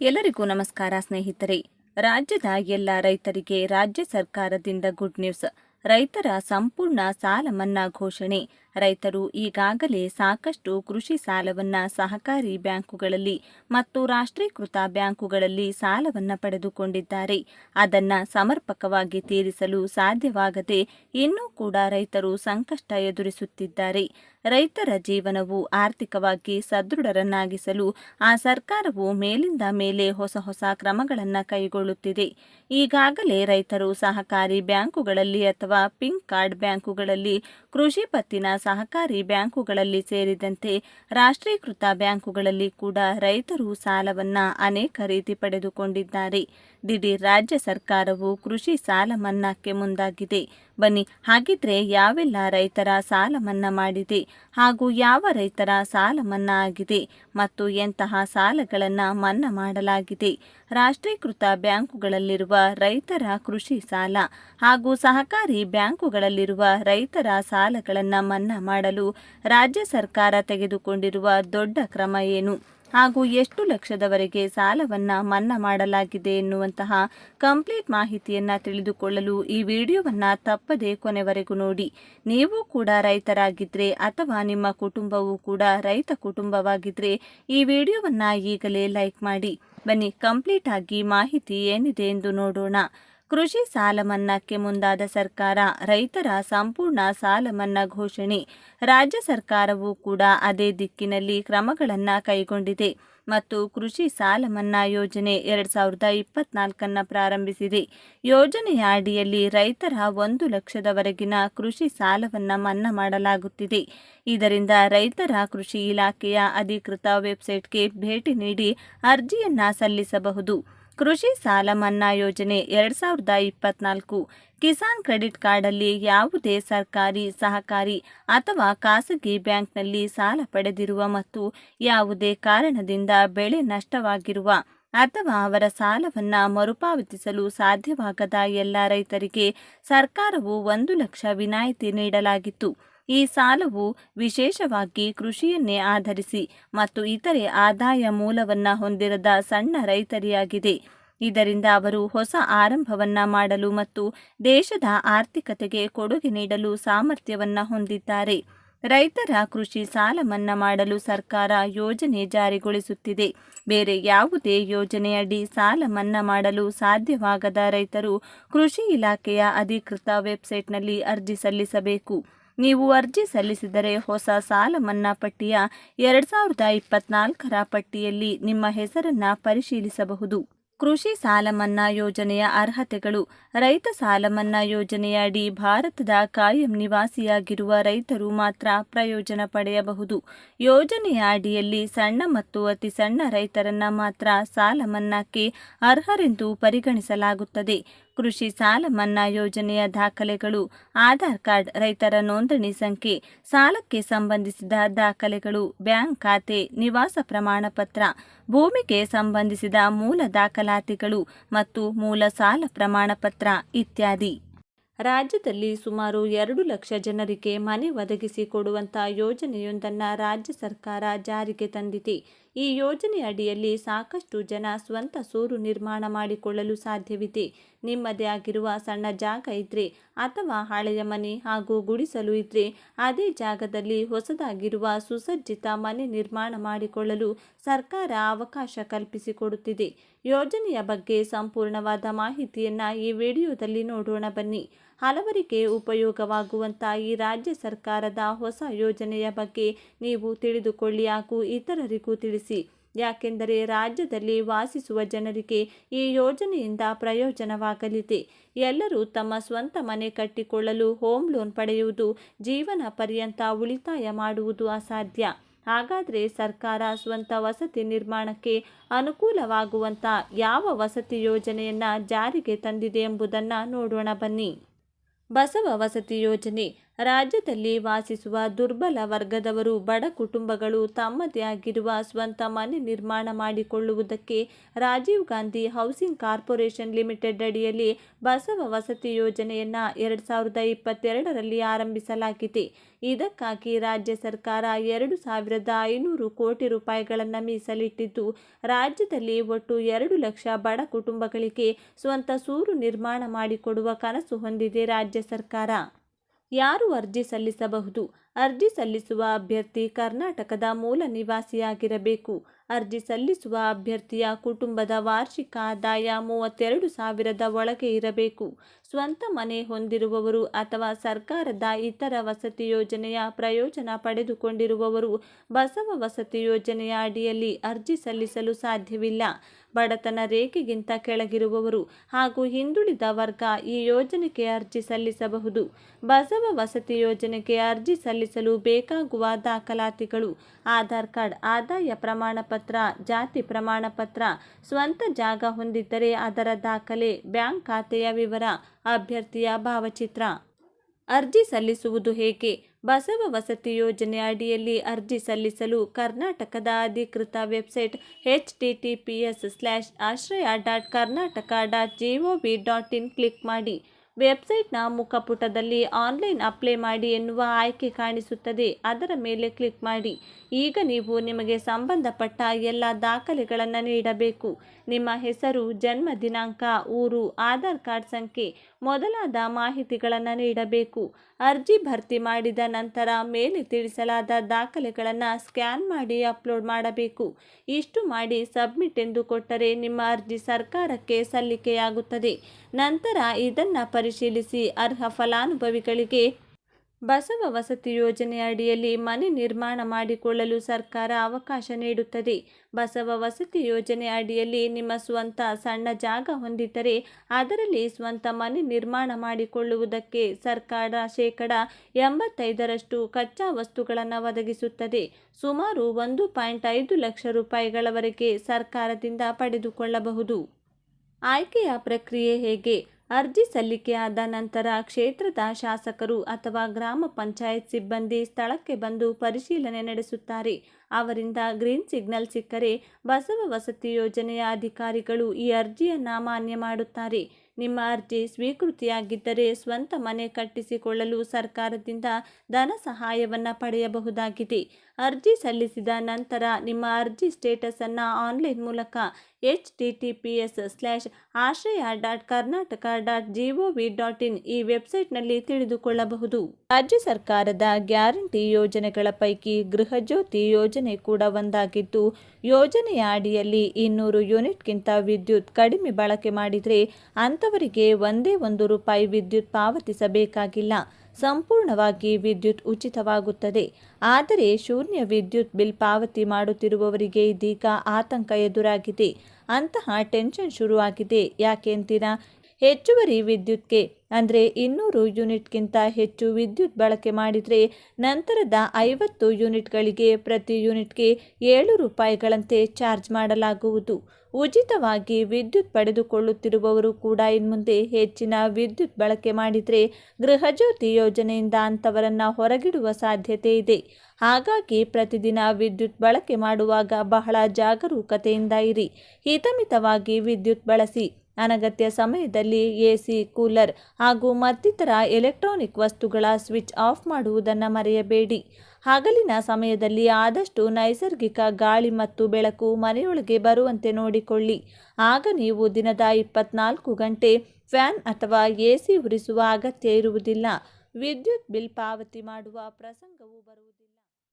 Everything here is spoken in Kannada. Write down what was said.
ಎಲ್ಲರಿಗೂ ನಮಸ್ಕಾರ ಸ್ನೇಹಿತರೆ. ರಾಜ್ಯದ ಎಲ್ಲ ರೈತರಿಗೆ ರಾಜ್ಯ ಸರ್ಕಾರದಿಂದ ಗುಡ್ ನ್ಯೂಸ್. ರೈತರ ಸಂಪೂರ್ಣ ಸಾಲ ಮನ್ನಾ ಘೋಷಣೆ. ರೈತರು ಈಗಾಗಲೇ ಸಾಕಷ್ಟು ಕೃಷಿ ಸಾಲವನ್ನ ಸಹಕಾರಿ ಬ್ಯಾಂಕುಗಳಲ್ಲಿ ಮತ್ತು ರಾಷ್ಟ್ರೀಕೃತ ಬ್ಯಾಂಕುಗಳಲ್ಲಿ ಸಾಲವನ್ನ ಪಡೆದುಕೊಂಡಿದ್ದಾರೆ. ಅದನ್ನ ಸಮರ್ಪಕವಾಗಿ ತೀರಿಸಲು ಸಾಧ್ಯವಾಗದೆ ಇನ್ನೂ ಕೂಡ ರೈತರು ಸಂಕಷ್ಟ ಎದುರಿಸುತ್ತಿದ್ದಾರೆ. ರೈತರ ಜೀವನವು ಆರ್ಥಿಕವಾಗಿ ಸದೃಢರನ್ನಾಗಿಸಲು ಆ ಸರ್ಕಾರವು ಮೇಲಿಂದ ಮೇಲೆ ಹೊಸ ಹೊಸ ಕ್ರಮಗಳನ್ನು ಕೈಗೊಳ್ಳುತ್ತಿದೆ. ಈಗಾಗಲೇ ರೈತರು ಸಹಕಾರಿ ಬ್ಯಾಂಕುಗಳಲ್ಲಿ ಅಥವಾ ಪಿಂಕ್ ಕಾರ್ಡ್ ಬ್ಯಾಂಕುಗಳಲ್ಲಿ ಕೃಷಿ ಪತ್ತಿನ ಸಹಕಾರಿ ಬ್ಯಾಂಕುಗಳಲ್ಲಿ ಸೇರಿದಂತೆ ರಾಷ್ಟ್ರೀಕೃತ ಬ್ಯಾಂಕುಗಳಲ್ಲಿ ಕೂಡ ರೈತರು ಸಾಲವನ್ನ ಅನೇಕ ರೀತಿ ಪಡೆದುಕೊಂಡಿದ್ದಾರೆ. ದಿಢೀರ್ ರಾಜ್ಯ ಸರ್ಕಾರವು ಕೃಷಿ ಸಾಲ ಮನ್ನಾಕ್ಕೆ ಮುಂದಾಗಿದೆ. ಬನ್ನಿ, ಹಾಗಿದ್ರೆ ಯಾವೆಲ್ಲ ರೈತರ ಸಾಲ ಮನ್ನಾ ಮಾಡಿದೆ ಹಾಗೂ ಯಾವ ರೈತರ ಸಾಲ ಮನ್ನಾ ಆಗಿದೆ ಮತ್ತು ಎಂತಹ ಸಾಲಗಳನ್ನು ಮನ್ನಾ ಮಾಡಲಾಗಿದೆ. ರಾಷ್ಟ್ರೀಕೃತ ಬ್ಯಾಂಕುಗಳಲ್ಲಿರುವ ರೈತರ ಕೃಷಿ ಸಾಲ ಹಾಗೂ ಸಹಕಾರಿ ಬ್ಯಾಂಕುಗಳಲ್ಲಿರುವ ರೈತರ ಸಾಲಗಳನ್ನು ಮನ್ನಾ ಮಾಡಲು ರಾಜ್ಯ ಸರ್ಕಾರ ತೆಗೆದುಕೊಂಡಿರುವ ದೊಡ್ಡ ಕ್ರಮ ಏನು? ಹಾಗೂ ಎಷ್ಟು ಲಕ್ಷದವರೆಗೆ ಸಾಲವನ್ನ ಮನ್ನಾ ಮಾಡಲಾಗಿದೆ ಎನ್ನುವಂತಹ ಕಂಪ್ಲೀಟ್ ಮಾಹಿತಿಯನ್ನ ತಿಳಿದುಕೊಳ್ಳಲು ಈ ವಿಡಿಯೋವನ್ನ ತಪ್ಪದೆ ಕೊನೆವರೆಗೂ ನೋಡಿ. ನೀವು ಕೂಡ ರೈತರಾಗಿದ್ರೆ ಅಥವಾ ನಿಮ್ಮ ಕುಟುಂಬವು ಕೂಡ ರೈತ ಕುಟುಂಬವಾಗಿದ್ರೆ ಈ ವಿಡಿಯೋವನ್ನ ಈಗಲೇ ಲೈಕ್ ಮಾಡಿ. ಬನ್ನಿ, ಕಂಪ್ಲೀಟ್ ಆಗಿ ಮಾಹಿತಿ ಏನಿದೆ ಎಂದು ನೋಡೋಣ. ಕೃಷಿ ಸಾಲ ಮನ್ನಾಕ್ಕೆ ಮುಂದಾದ ಸರ್ಕಾರ, ರೈತರ ಸಂಪೂರ್ಣ ಸಾಲ ಮನ್ನಾ ಘೋಷಣೆ. ರಾಜ್ಯ ಸರ್ಕಾರವು ಕೂಡ ಅದೇ ದಿಕ್ಕಿನಲ್ಲಿ ಕ್ರಮಗಳನ್ನು ಕೈಗೊಂಡಿದೆ ಮತ್ತು ಕೃಷಿ ಸಾಲ ಮನ್ನಾ ಯೋಜನೆ ಎರಡ್ ಸಾವಿರದ ಇಪ್ಪತ್ನಾಲ್ಕನ್ನ ಪ್ರಾರಂಭಿಸಿದೆ. ಯೋಜನೆಯ ಅಡಿಯಲ್ಲಿ ರೈತರ ಒಂದು ಲಕ್ಷದವರೆಗಿನ ಕೃಷಿ ಸಾಲವನ್ನು ಮನ್ನಾ ಮಾಡಲಾಗುತ್ತಿದೆ. ಇದರಿಂದ ರೈತರ ಕೃಷಿ ಇಲಾಖೆಯ ಅಧಿಕೃತ ವೆಬ್ಸೈಟ್ಗೆ ಭೇಟಿ ನೀಡಿ ಅರ್ಜಿಯನ್ನು ಸಲ್ಲಿಸಬಹುದು. ಕೃಷಿ ಸಾಲ ಮನ್ನಾ ಯೋಜನೆ ಎರಡ್ ಸಾವಿರದ ಇಪ್ಪತ್ನಾಲ್ಕು. ಕಿಸಾನ್ ಕ್ರೆಡಿಟ್ ಕಾರ್ಡಲ್ಲಿ ಯಾವುದೇ ಸರ್ಕಾರಿ, ಸಹಕಾರಿ ಅಥವಾ ಖಾಸಗಿ ಬ್ಯಾಂಕ್ನಲ್ಲಿ ಸಾಲ ಪಡೆದಿರುವ ಮತ್ತು ಯಾವುದೇ ಕಾರಣದಿಂದ ಬೆಳೆ ನಷ್ಟವಾಗಿರುವ ಅಥವಾ ಅವರ ಸಾಲವನ್ನ ಮರುಪಾವತಿಸಲು ಸಾಧ್ಯವಾಗದ ಎಲ್ಲ ರೈತರಿಗೆ ಸರ್ಕಾರವು ಒಂದು ಲಕ್ಷ ವಿನಾಯಿತಿ ನೀಡಲಾಗಿತ್ತು. ಈ ಸಾಲವು ವಿಶೇಷವಾಗಿ ಕೃಷಿಯನ್ನೇ ಆಧರಿಸಿ ಮತ್ತು ಇತರೆ ಆದಾಯ ಮೂಲವನ್ನು ಹೊಂದಿರದ ಸಣ್ಣ ರೈತರಿಯಾಗಿದೆ. ಇದರಿಂದ ಅವರು ಹೊಸ ಆರಂಭವನ್ನ ಮಾಡಲು ಮತ್ತು ದೇಶದ ಆರ್ಥಿಕತೆಗೆ ಕೊಡುಗೆ ನೀಡಲು ಸಾಮರ್ಥ್ಯವನ್ನ ಹೊಂದಿದ್ದಾರೆ. ರೈತರ ಕೃಷಿ ಸಾಲ ಮನ್ನಾ ಮಾಡಲು ಸರ್ಕಾರ ಯೋಜನೆ ಜಾರಿಗೊಳಿಸುತ್ತಿದೆ. ಬೇರೆ ಯಾವುದೇ ಯೋಜನೆಯಡಿ ಸಾಲ ಮನ್ನಾ ಮಾಡಲು ಸಾಧ್ಯವಾಗದ ರೈತರು ಕೃಷಿ ಇಲಾಖೆಯ ಅಧಿಕೃತ ವೆಬ್ಸೈಟ್ನಲ್ಲಿ ಅರ್ಜಿ ಸಲ್ಲಿಸಬೇಕು. ನೀವು ಅರ್ಜಿ ಸಲ್ಲಿಸಿದರೆ ಹೊಸ ಸಾಲ ಮನ್ನಾ ಪಟ್ಟಿಯ ಎರಡ್ ಸಾವಿರದ ಇಪ್ಪತ್ನಾಲ್ಕರ ಪಟ್ಟಿಯಲ್ಲಿ ನಿಮ್ಮ ಹೆಸರನ್ನ ಪರಿಶೀಲಿಸಬಹುದು. ಕೃಷಿ ಸಾಲಮನ್ನಾ ಯೋಜನೆಯ ಅರ್ಹತೆಗಳು. ರೈತ ಸಾಲಮನ್ನಾ ಯೋಜನೆಯಡಿ ಭಾರತದ ಕಾಯಂ ನಿವಾಸಿಯಾಗಿರುವ ರೈತರು ಮಾತ್ರ ಪ್ರಯೋಜನ ಪಡೆಯಬಹುದು. ಯೋಜನೆಯ ಅಡಿಯಲ್ಲಿ ಸಣ್ಣ ಮತ್ತು ಅತಿ ಸಣ್ಣ ರೈತರನ್ನ ಮಾತ್ರ ಸಾಲ ಮನ್ನಾಕ್ಕೆ ಅರ್ಹರೆಂದು ಪರಿಗಣಿಸಲಾಗುತ್ತದೆ. ಕೃಷಿ ಸಾಲ ಮನ್ನಾ ಯೋಜನೆಯ ದಾಖಲೆಗಳು, ಆಧಾರ್ ಕಾರ್ಡ್ ರೈತರ ನೋಂದಣಿ ಸಂಖ್ಯೆ, ಸಾಲಕ್ಕೆ ಸಂಬಂಧಿಸಿದ ದಾಖಲೆಗಳು, ಬ್ಯಾಂಕ್ ಖಾತೆ, ನಿವಾಸ ಪ್ರಮಾಣ ಪತ್ರ, ಭೂಮಿಗೆ ಸಂಬಂಧಿಸಿದ ಮೂಲ ದಾಖಲಾತಿಗಳು ಮತ್ತು ಮೂಲ ಸಾಲ ಪ್ರಮಾಣ ಪತ್ರ ಇತ್ಯಾದಿ. ರಾಜ್ಯದಲ್ಲಿ ಸುಮಾರು ಎರಡು ಲಕ್ಷ ಜನರಿಗೆ ಮನೆ ಒದಗಿಸಿಕೊಡುವಂಥ ಯೋಜನೆಯೊಂದನ್ನು ರಾಜ್ಯ ಸರ್ಕಾರ ಜಾರಿಗೆ ತಂದಿದೆ. ಈ ಯೋಜನೆ ಅಡಿಯಲ್ಲಿ ಸಾಕಷ್ಟು ಜನ ಸ್ವಂತ ಸೂರು ನಿರ್ಮಾಣ ಮಾಡಿಕೊಳ್ಳಲು ಸಾಧ್ಯವಿದೆ. ನಿಮ್ಮದೇ ಆಗಿರುವ ಸಣ್ಣ ಜಾಗ ಇದ್ರೆ ಅಥವಾ ಹಳೆಯ ಮನೆ ಹಾಗೂ ಗುಡಿಸಲು ಇದ್ರೆ ಅದೇ ಜಾಗದಲ್ಲಿ ಹೊಸದಾಗಿರುವ ಸುಸಜ್ಜಿತ ಮನೆ ನಿರ್ಮಾಣ ಮಾಡಿಕೊಳ್ಳಲು ಸರ್ಕಾರ ಅವಕಾಶ ಕಲ್ಪಿಸಿಕೊಡುತ್ತಿದೆ. ಯೋಜನೆಯ ಬಗ್ಗೆ ಸಂಪೂರ್ಣವಾದ ಮಾಹಿತಿಯನ್ನ ಈ ವಿಡಿಯೋದಲ್ಲಿ ನೋಡೋಣ ಬನ್ನಿ. ಹಲವರಿಗೆ ಉಪಯೋಗವಾಗುವಂಥ ಈ ರಾಜ್ಯ ಸರ್ಕಾರದ ಹೊಸ ಯೋಜನೆಯ ಬಗ್ಗೆ ನೀವು ತಿಳಿದುಕೊಳ್ಳಿ ಹಾಗೂ ಇತರರಿಗೂ ತಿಳಿಸಿ. ಯಾಕೆಂದರೆ ರಾಜ್ಯದಲ್ಲಿ ವಾಸಿಸುವ ಜನರಿಗೆ ಈ ಯೋಜನೆಯಿಂದ ಪ್ರಯೋಜನವಾಗಲಿದೆ. ಎಲ್ಲರೂ ತಮ್ಮ ಸ್ವಂತ ಮನೆ ಕಟ್ಟಿಕೊಳ್ಳಲು ಹೋಮ್ ಲೋನ್ ಪಡೆಯುವುದು ಜೀವನ ಪರ್ಯಂತ ಉಳಿತಾಯ ಮಾಡುವುದು ಅಸಾಧ್ಯ. ಹಾಗಾದರೆ ಸರ್ಕಾರ ಸ್ವಂತ ವಸತಿ ನಿರ್ಮಾಣಕ್ಕೆ ಅನುಕೂಲವಾಗುವಂಥ ಯಾವ ವಸತಿ ಯೋಜನೆಯನ್ನು ಜಾರಿಗೆ ತಂದಿದೆ ಎಂಬುದನ್ನು ನೋಡೋಣ ಬನ್ನಿ. ಬಸವ ವಸತಿ ಯೋಜನೆ ರಾಜ್ಯದಲ್ಲಿ ವಾಸಿಸುವ ದುರ್ಬಲ ವರ್ಗದವರು, ಬಡ ಕುಟುಂಬಗಳು ತಮ್ಮದೇ ಆಗಿರುವ ಸ್ವಂತ ಮನೆ ನಿರ್ಮಾಣ ಮಾಡಿಕೊಳ್ಳುವುದಕ್ಕೆ Rajiv Gandhi housing corporation limited ಅಡಿಯಲ್ಲಿ ಬಸವ ವಸತಿ ಯೋಜನೆಯನ್ನು ಎರಡು ಸಾವಿರದ ಇಪ್ಪತ್ತೆರಡರಲ್ಲಿ ಆರಂಭಿಸಲಾಗಿದೆ. ಇದಕ್ಕಾಗಿ ರಾಜ್ಯ ಸರ್ಕಾರ ಎರಡು ಸಾವಿರದ ಐನೂರು ಕೋಟಿ ರೂಪಾಯಿಗಳನ್ನು ಮೀಸಲಿಟ್ಟಿದ್ದು, ರಾಜ್ಯದಲ್ಲಿ ಒಟ್ಟು ಎರಡು ಲಕ್ಷ ಬಡ ಕುಟುಂಬಗಳಿಗೆ ಸ್ವಂತ ಸೂರು ನಿರ್ಮಾಣ ಮಾಡಿಕೊಡುವ ಕನಸು ಹೊಂದಿದೆ ರಾಜ್ಯ ಸರ್ಕಾರ. ಯಾರು ಅರ್ಜಿ ಸಲ್ಲಿಸಬಹುದು? ಅರ್ಜಿ ಸಲ್ಲಿಸುವ ಅಭ್ಯರ್ಥಿ ಕರ್ನಾಟಕದ ಮೂಲ ನಿವಾಸಿಯಾಗಿರಬೇಕು. ಅರ್ಜಿ ಸಲ್ಲಿಸುವ ಅಭ್ಯರ್ಥಿಯ ಕುಟುಂಬದ ವಾರ್ಷಿಕ ಆದಾಯ ಮೂವತ್ತೆರಡು ಸಾವಿರದ ಒಳಗೆ ಇರಬೇಕು. ಸ್ವಂತ ಮನೆ ಹೊಂದಿರುವವರು ಅಥವಾ ಸರ್ಕಾರದ ಇತರ ವಸತಿ ಯೋಜನೆಯ ಪ್ರಯೋಜನ ಪಡೆದುಕೊಂಡಿರುವವರು ಬಸವ ವಸತಿ ಯೋಜನೆಯ ಅಡಿಯಲ್ಲಿ ಅರ್ಜಿ ಸಲ್ಲಿಸಲು ಸಾಧ್ಯವಿಲ್ಲ. ಬಡತನ ರೇಖೆಗಿಂತ ಕೆಳಗಿರುವವರು ಹಾಗೂ ಹಿಂದುಳಿದ ವರ್ಗ ಈ ಯೋಜನೆಗೆ ಅರ್ಜಿ ಸಲ್ಲಿಸಬಹುದು. ಬಸವ ವಸತಿ ಯೋಜನೆಗೆ ಅರ್ಜಿ ಸಲ್ಲಿಸಲು ಬೇಕಾಗುವ ದಾಖಲಾತಿಗಳು, ಆಧಾರ್ ಕಾರ್ಡ್, ಆದಾಯ ಪ್ರಮಾಣ ಪತ್ರ ಜಾತಿ ಪ್ರಮಾಣ ಪತ್ರ ಸ್ವಂತ ಜಾಗ ಹೊಂದಿದ್ದರೆ ಅದರ ದಾಖಲೆ, ಬ್ಯಾಂಕ್ ಖಾತೆಯ ವಿವರ, ಅಭ್ಯರ್ಥಿಯ ಭಾವಚಿತ್ರ. ಅರ್ಜಿ ಸಲ್ಲಿಸುವುದು ಹೇಗೆ? ಬಸವ ವಸತಿ ಯೋಜನೆ ಅಡಿಯಲ್ಲಿ ಅರ್ಜಿ ಸಲ್ಲಿಸಲು ಕರ್ನಾಟಕದ ಅಧಿಕೃತ website H T T P S slash Ashraya dot Karnataka dot G O V dot in click ಮಾಡಿ. ವೆಬ್ಸೈಟ್ನ ಮುಖಪುಟದಲ್ಲಿ ಆನ್ಲೈನ್ ಅಪ್ಲೈ ಮಾಡಿ ಎನ್ನುವ ಆಯ್ಕೆ ಕಾಣಿಸುತ್ತದೆ. ಅದರ ಮೇಲೆ ಕ್ಲಿಕ್ ಮಾಡಿ. ಈಗ ನೀವು ನಿಮಗೆ ಸಂಬಂಧಪಟ್ಟ ಎಲ್ಲ ದಾಖಲೆಗಳನ್ನು ನೀಡಬೇಕು. ನಿಮ್ಮ ಹೆಸರು, ಜನ್ಮ ದಿನಾಂಕ, ಊರು, ಆಧಾರ್ ಕಾರ್ಡ್ ಸಂಖ್ಯೆ ಮೊದಲಾದ ಮಾಹಿತಿಗಳನ್ನು ನೀಡಬೇಕು. ಅರ್ಜಿ ಭರ್ತಿ ಮಾಡಿದ ನಂತರ ಮೇಲೆ ತಿಳಿಸಲಾದ ದಾಖಲೆಗಳನ್ನು ಸ್ಕ್ಯಾನ್ ಮಾಡಿ ಅಪ್ಲೋಡ್ ಮಾಡಬೇಕು. ಇಷ್ಟು ಮಾಡಿ ಸಬ್ಮಿಟ್ ಎಂದು ಕೊಟ್ಟರೆ ನಿಮ್ಮ ಅರ್ಜಿ ಸರ್ಕಾರಕ್ಕೆ ಸಲ್ಲಿಕೆಯಾಗುತ್ತದೆ. ನಂತರ ಇದನ್ನು ಪರಿಶೀಲಿಸಿ ಅರ್ಹ ಫಲಾನುಭವಿಗಳಿಗೆ ಬಸವ ವಸತಿ ಯೋಜನೆ ಅಡಿಯಲ್ಲಿ ಮನೆ ನಿರ್ಮಾಣ ಮಾಡಿಕೊಳ್ಳಲು ಸರ್ಕಾರ ಅವಕಾಶ ನೀಡುತ್ತದೆ. ಬಸವ ವಸತಿ ಯೋಜನೆ ಅಡಿಯಲ್ಲಿ ನಿಮ್ಮ ಸ್ವಂತ ಸಣ್ಣ ಜಾಗ ಹೊಂದಿದ್ದರೆ ಅದರಲ್ಲಿ ಸ್ವಂತ ಮನೆ ನಿರ್ಮಾಣ ಮಾಡಿಕೊಳ್ಳುವುದಕ್ಕೆ ಸರ್ಕಾರ ಶೇಕಡ ಎಂಬತ್ತೈದರಷ್ಟು ಕಚ್ಚಾ ವಸ್ತುಗಳನ್ನು ಒದಗಿಸುತ್ತದೆ. ಸುಮಾರು ಒಂದು ಪಾಯಿಂಟ್ ಐದು ಲಕ್ಷ ರೂಪಾಯಿಗಳವರೆಗೆ ಸರ್ಕಾರದಿಂದ ಪಡೆದುಕೊಳ್ಳಬಹುದು. ಆಯ್ಕೆಯ ಪ್ರಕ್ರಿಯೆ ಹೇಗೆ? ಅರ್ಜಿ ಸಲ್ಲಿಕೆಯಾದ ನಂತರ ಕ್ಷೇತ್ರದ ಶಾಸಕರು ಅಥವಾ ಗ್ರಾಮ ಪಂಚಾಯತ್ ಸಿಬ್ಬಂದಿ ಸ್ಥಳಕ್ಕೆ ಬಂದು ಪರಿಶೀಲನೆ ನಡೆಸುತ್ತಾರೆ. ಅವರಿಂದ ಗ್ರೀನ್ ಸಿಗ್ನಲ್ ಸಿಕ್ಕರೆ ಬಸವ ವಸತಿ ಯೋಜನೆಯ ಅಧಿಕಾರಿಗಳು ಈ ಅರ್ಜಿಯನ್ನು ಮಾನ್ಯ ಮಾಡುತ್ತಾರೆ. ನಿಮ್ಮ ಅರ್ಜಿ ಸ್ವೀಕೃತಿಯಾಗಿದ್ದರೆ ಸ್ವಂತ ಮನೆ ಕಟ್ಟಿಸಿಕೊಳ್ಳಲು ಸರ್ಕಾರದಿಂದ ಧನ ಸಹಾಯವನ್ನು ಪಡೆಯಬಹುದಾಗಿದೆ. ಅರ್ಜಿ ಸಲ್ಲಿಸಿದ ನಂತರ ನಿಮ್ಮ ಅರ್ಜಿ ಸ್ಟೇಟಸನ್ನು ಆನ್ಲೈನ್ ಮೂಲಕ H T T P S slash Ashraya dot Karnataka dot G O V dot in ಈ ವೆಬ್ಸೈಟ್ನಲ್ಲಿ ತಿಳಿದುಕೊಳ್ಳಬಹುದು. ರಾಜ್ಯ ಸರ್ಕಾರದ ಗ್ಯಾರಂಟಿ ಯೋಜನೆಗಳ ಪೈಕಿ ಗೃಹಜ್ಯೋತಿ ಯೋಜನೆ ಕೂಡ ಒಂದಾಗಿದ್ದು, ಯೋಜನೆಯ ಅಡಿಯಲ್ಲಿ ಇನ್ನೂರು ಯೂನಿಟ್ಗಿಂತ ವಿದ್ಯುತ್ ಕಡಿಮೆ ಬಳಕೆ ಮಾಡಿದರೆ ಅಂಥವರಿಗೆ ಒಂದೇ ಒಂದು ರೂಪಾಯಿ ವಿದ್ಯುತ್ ಪಾವತಿಸಬೇಕಾಗಿಲ್ಲ. ಸಂಪೂರ್ಣವಾಗಿ ವಿದ್ಯುತ್ ಉಚಿತವಾಗುತ್ತದೆ. ಆದರೆ ಶೂನ್ಯ ವಿದ್ಯುತ್ ಬಿಲ್ ಪಾವತಿ ಮಾಡುತ್ತಿರುವವರಿಗೆ ಇದೀಗ ಆತಂಕ ಎದುರಾಗಿದೆ. ಅಂತಹ ಟೆನ್ಷನ್ ಶುರುವಾಗಿದೆ. ಯಾಕೆಂತೀರಾ ಹೆಚ್ಚುವರಿ ವಿದ್ಯುತ್ಗೆ, ಅಂದರೆ ಇನ್ನೂರು ಯೂನಿಟ್ಗಿಂತ ಹೆಚ್ಚು ವಿದ್ಯುತ್ ಬಳಕೆ ಮಾಡಿದರೆ ನಂತರದ ಐವತ್ತು ಯೂನಿಟ್ಗಳಿಗೆ ಪ್ರತಿ ಯೂನಿಟ್ಗೆ ಏಳು ರೂಪಾಯಿಗಳಂತೆ ಚಾರ್ಜ್ ಮಾಡಲಾಗುವುದು. ಉಚಿತವಾಗಿ ವಿದ್ಯುತ್ ಪಡೆದುಕೊಳ್ಳುತ್ತಿರುವವರು ಕೂಡ ಇನ್ಮುಂದೆ ಹೆಚ್ಚಿನ ವಿದ್ಯುತ್ ಬಳಕೆ ಮಾಡಿದರೆ ಗೃಹಜ್ಯೋತಿ ಯೋಜನೆಯಿಂದ ಅಂಥವರನ್ನು ಹೊರಗಿಡುವ ಸಾಧ್ಯತೆ ಇದೆ. ಹಾಗಾಗಿ ಪ್ರತಿದಿನ ವಿದ್ಯುತ್ ಬಳಕೆ ಮಾಡುವಾಗ ಬಹಳ ಜಾಗರೂಕತೆಯಿಂದ ಇರಿ. ಹಿತಮಿತವಾಗಿ ವಿದ್ಯುತ್ ಬಳಸಿ. ಅನಗತ್ಯ ಸಮಯದಲ್ಲಿ ಎಸಿ, ಕೂಲರ್ ಹಾಗೂ ಮತ್ತಿತರ ಎಲೆಕ್ಟ್ರಾನಿಕ್ ವಸ್ತುಗಳ ಸ್ವಿಚ್ ಆಫ್ ಮಾಡುವುದನ್ನು ಮರೆಯಬೇಡಿ. ಹಗಲಿನ ಸಮಯದಲ್ಲಿ ಆದಷ್ಟು ನೈಸರ್ಗಿಕ ಗಾಳಿ ಮತ್ತು ಬೆಳಕು ಮನೆಯೊಳಗೆ ಬರುವಂತೆ ನೋಡಿಕೊಳ್ಳಿ. ಆಗ ನೀವು ದಿನದ ಇಪ್ಪತ್ನಾಲ್ಕು ಗಂಟೆ ಫ್ಯಾನ್ ಅಥವಾ ಎಸಿ ಉರಿಸುವ ಅಗತ್ಯ ಇರುವುದಿಲ್ಲ. ವಿದ್ಯುತ್ ಬಿಲ್ ಪಾವತಿ ಮಾಡುವ ಪ್ರಸಂಗವೂ ಬರುವುದಿಲ್ಲ.